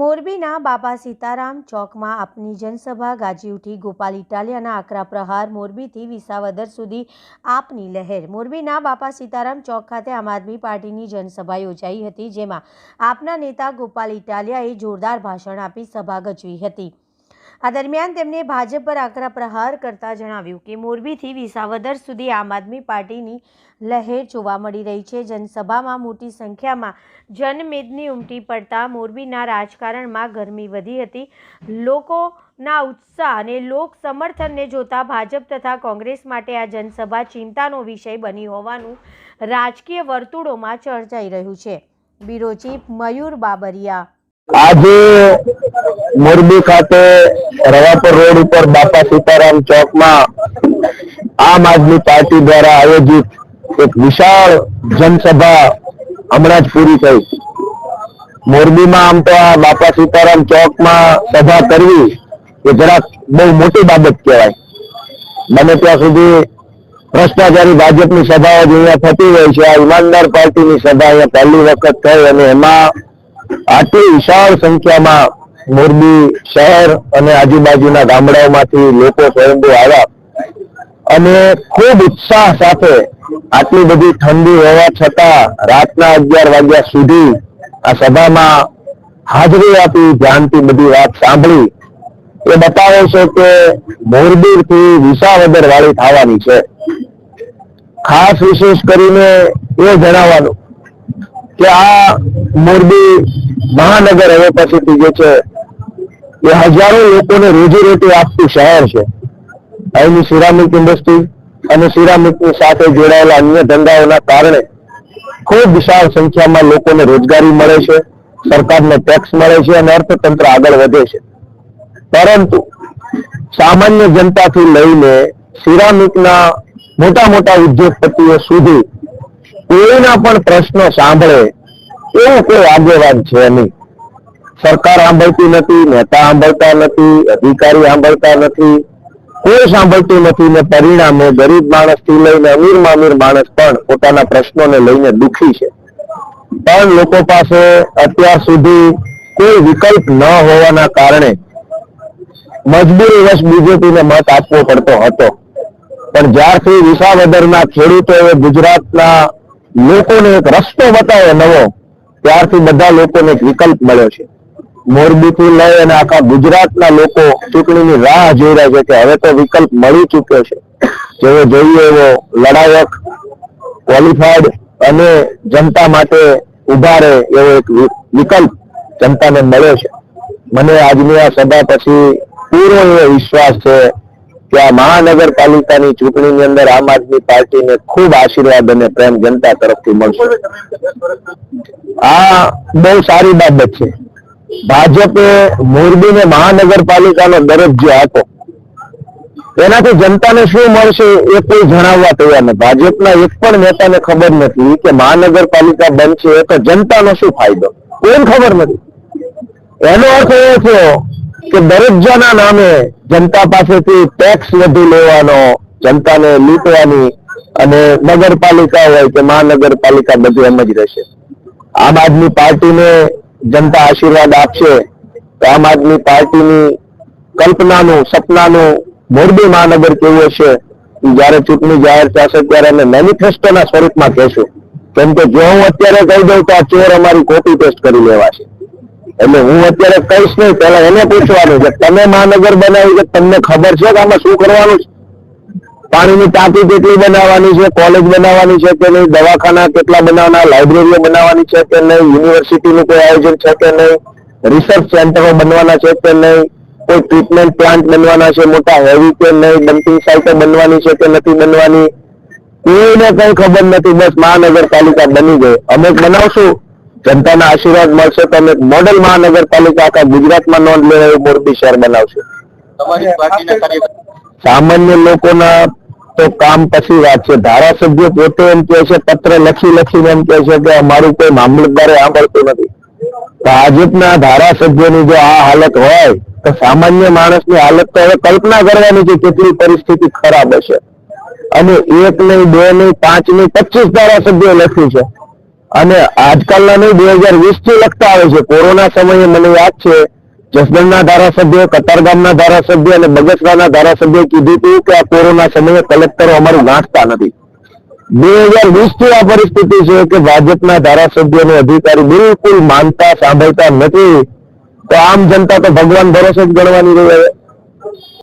મોરબીના બાબા સીતારામ ચોકમાં આપની જનસભા ગાજી ઉઠી ગોપાલ ઇટાલિયાના આકરા પ્રહાર મોરબીથી વિસાવદર સુધી આપની લહેર. મોરબીના બાપા સીતારામ ચોક ખાતે આમ આદમી પાર્ટીની જનસભા યોજાઈ હતી, જેમાં આપના નેતા ગોપાલ ઇટાલિયાએ જોરદાર ભાષણ આપી સભા ગજવી હતી. આ દરમિયાન તેમણે ભાજપ પર આકરા પ્રહાર કરતા જણાવ્યું કે મોરબીથી વિસાવદર સુધી આમ આદમી પાર્ટીની લહેર જોવા મળી રહી છે. જનસભામાં મોટી સંખ્યામાં જનમેદની ઉમટી પડતા મોરબીના રાજકારણમાં ગરમી વધી હતી. લોકોના ઉત્સાહ અને લોક સમર્થનને જોતા ભાજપ તથા કોંગ્રેસ માટે આ જનસભા ચિંતાનો વિષય બની હોવાનું રાજકીય વર્તુળોમાં ચર્ચાઈ રહ્યું છે. બ્યુરો ચીફ મયુર બાબરિયા આજે મોરબી ખાતે રવાપર રોડ ઉપર બાપા સીતારામ ચોકમાં આમ આદમી પાર્ટી દ્વારા આયોજિત એક વિશાળ જનસભા હમણાં જ પૂરી થઈ. મોરબીમાં આમ તો આ બાપા સીતારામ ચોકમાં સભા કરવી એ જરાક બહુ મોટી બાબત કહેવાય. બને ત્યાં સુધી ભ્રષ્ટાચારી ભાજપની સભાઓ જ અહીંયા થતી હોય છે. આ ઈમાનદાર પાર્ટીની સભા અહીંયા પહેલી વખત થઈ અને એમાં આટલી વિશાળ સંખ્યામાં મોરબી શહેર અને આજુબાજુના ગામડાઓમાંથી લોકો સ્વયંભૂ આવ્યા અને ખૂબ ઉત્સાહ સાથે આટલી બધી ઠંડી હોવા છતાં રાતના અગિયાર વાગ્યા સુધી આ સભામાં હાજરી આપી, ધ્યાનથી બધી વાત સાંભળી. એ બતાવે છે કે મોરબીથી વિસાવદર વાળી થવાની છે. ખાસ વિશેષ કરીને એ જણાવવાનું કે આ મોરબી મહાનગર હવે પછીથી જે છે, એ હજારો લોકોને રોજીરોટી આપતું શહેર છે. અહીંની સિરામિક ઇન્ડસ્ટ્રી અને સિરામિકની સાથે જોડાયેલા અન્ય ધંધાઓના કારણે ખૂબ વિશાળ સંખ્યામાં લોકોને રોજગારી મળે છે, સરકારને ટેક્સ મળે છે અને અર્થતંત્ર આગળ વધે છે. પરંતુ સામાન્ય જનતાથી લઈને સિરામિકના મોટા મોટા ઉદ્યોગપતિઓ સુધી કોઈના પણ પ્રશ્નો સાંભળે એવું કોઈ આગેવાન છે નહીં. સરકાર સાંભળતી નથી, નેતા સાંભળતા નથી, અધિકારી સાંભળતા નથી. કોઈ સાંભળતું નથી ને પરિણામે ગરીબ માણસથી લઈને અમીરમાં અમીર માણસ પણ પોતાના પ્રશ્નોને લઈને દુખી છે. પણ લોકો પાસે અત્યાર સુધી કોઈ વિકલ્પ ન હોવાના કારણે મજબૂરી મજબૂરીવશ બીજેપીને મત આપવો પડતો હતો. પણ જ્યારથી વિસાવદરના ખેડૂતોએ ગુજરાતના લોકોને એક રસ્તો બતાવ્યો નવો ત્યારથી બધા લોકોને એક વિકલ્પ મળ્યો છે. મોરબીથી લઈ અને આખા ગુજરાતના લોકો ચૂંટણીની રાહ જોઈ રહ્યા છે કે હવે તો વિકલ્પ મળી ચૂક્યો છે. જેવો જોઈએ એવો લડાયક ક્વોલિફાઈડ અને જનતા માટે ઊભા રહે એવો એક વિકલ્પ જનતાને મળ્યો છે. મને આજની આ સભા પછી પૂરો એવો વિશ્વાસ છે કે આ મહાનગરપાલિકાની ચૂંટણીની અંદર આમ આદમી પાર્ટીને ખૂબ આશીર્વાદ અને પ્રેમ જનતા તરફથી મળશે. આ બહુ સારી બાબત છે. ભાજપે મોરબીને મહાનગરપાલિકાનો દરજ્જો આપ્યો. એનાથી જનતાને શું મળશે એ કોઈ જણાવવા તૈયાર નથી. ભાજપના એક પણ નેતાને ખબર નથી કે મહાનગરપાલિકા બનશે તો જનતાનો શું ફાયદો? કોઈને ખબર નથી. એનો અર્થ એવો થયો કે દરજ્જાના નામે જનતા પાસેથી ટેક્સ વધુ લેવાનો, જનતાને લૂંટવાની અને નગરપાલિકા હોય કે મહાનગરપાલિકા બધું એમ જ રહેશે. આમ આદમી પાર્ટીને જનતા આશીર્વાદ આપશે તો આમ આદમી પાર્ટીની કલ્પનાનું, સપનાનું મોરબી મહાનગર કેવું હશે? જયારે ચૂંટણી જાહેર થશે ત્યારે અમે મેનિફેસ્ટોના સ્વરૂપમાં કહેશું. કેમ કે જો હું અત્યારે કહી દઉં તો આ ચોર અમારી કોપી પેસ્ટ કરી લેવાશે. એટલે હું અત્યારે કહીશ નહીં પેલા એને પૂછવાનું કે તમે મહાનગર બનાવી છે, તમને ખબર છે કે આમાં શું કરવાનું છે? પાણીની ટાંકી કેટલી બનાવવાની છે, કોલેજ બનાવવાની છે કે નહીં, દવાખાના કેટલા બનાવવાના, લાઇબ્રેરીઓ બનાવવાની છે કે નહીં, યુનિવર્સિટીનું કોઈ આયોજન છે કે નહીં, રિસર્ચ સેન્ટરો બનવાના છે કે નહીં, કોઈ ટ્રીટમેન્ટ પ્લાન્ટ બનવાના છે, મોટા હેવી કે નહીં, ડમ્પિંગ સાઇટો બનવાની છે કે નથી બનવાની? કોઈને કઈ ખબર નથી, બસ મહાનગરપાલિકા બની ગઈ. અમે બનાવશું. જનતાના આશીર્વાદ મળશે તો અમે મોડલ મહાનગરપાલિકા આખા ગુજરાતમાં નોંધ લેવા એવું મોરબી શહેર બનાવશું. સામાન્ય લોકોના તો કામ પછી વાત છે. ધારાસભ્ય પોતે એમ કહે છે પત્ર લખી લખીને એમ કહે છે કે અમારું કોઈ મામલતદારે સાંભળતું નથી. ભાજપના ધારાસભ્યની જો આ હાલત હોય તો સામાન્ય માણસની હાલત તો હવે કલ્પના કરવાની છે કેટલી પરિસ્થિતિ ખરાબ હશે. અને એક નહીં બે નહીં પાંચ નહીં પચીસ ધારાસભ્યો લખ્યું છે. અને આજકાલના નહીં, બે હજાર વીસથી લખતા આવે છે. કોરોના સમયે મને યાદ છે, જસદણના ધારાસભ્ય કતારગામના ધારાસભ્ય અને બગસરાના ધારાસભ્ય કીધું હતું કે આ કોરોના સમયે કલેક્ટરો અમારું ગાંઠતા નથી. બે હજાર વીસથી આ પરિસ્થિતિ છે કે ભાજપના ધારાસભ્ય અને અધિકારી બિલકુલ માનતા, સાંભળતા નથી. તો આમ જનતા તો ભગવાન ભરોસે જ ગણવાની રહી.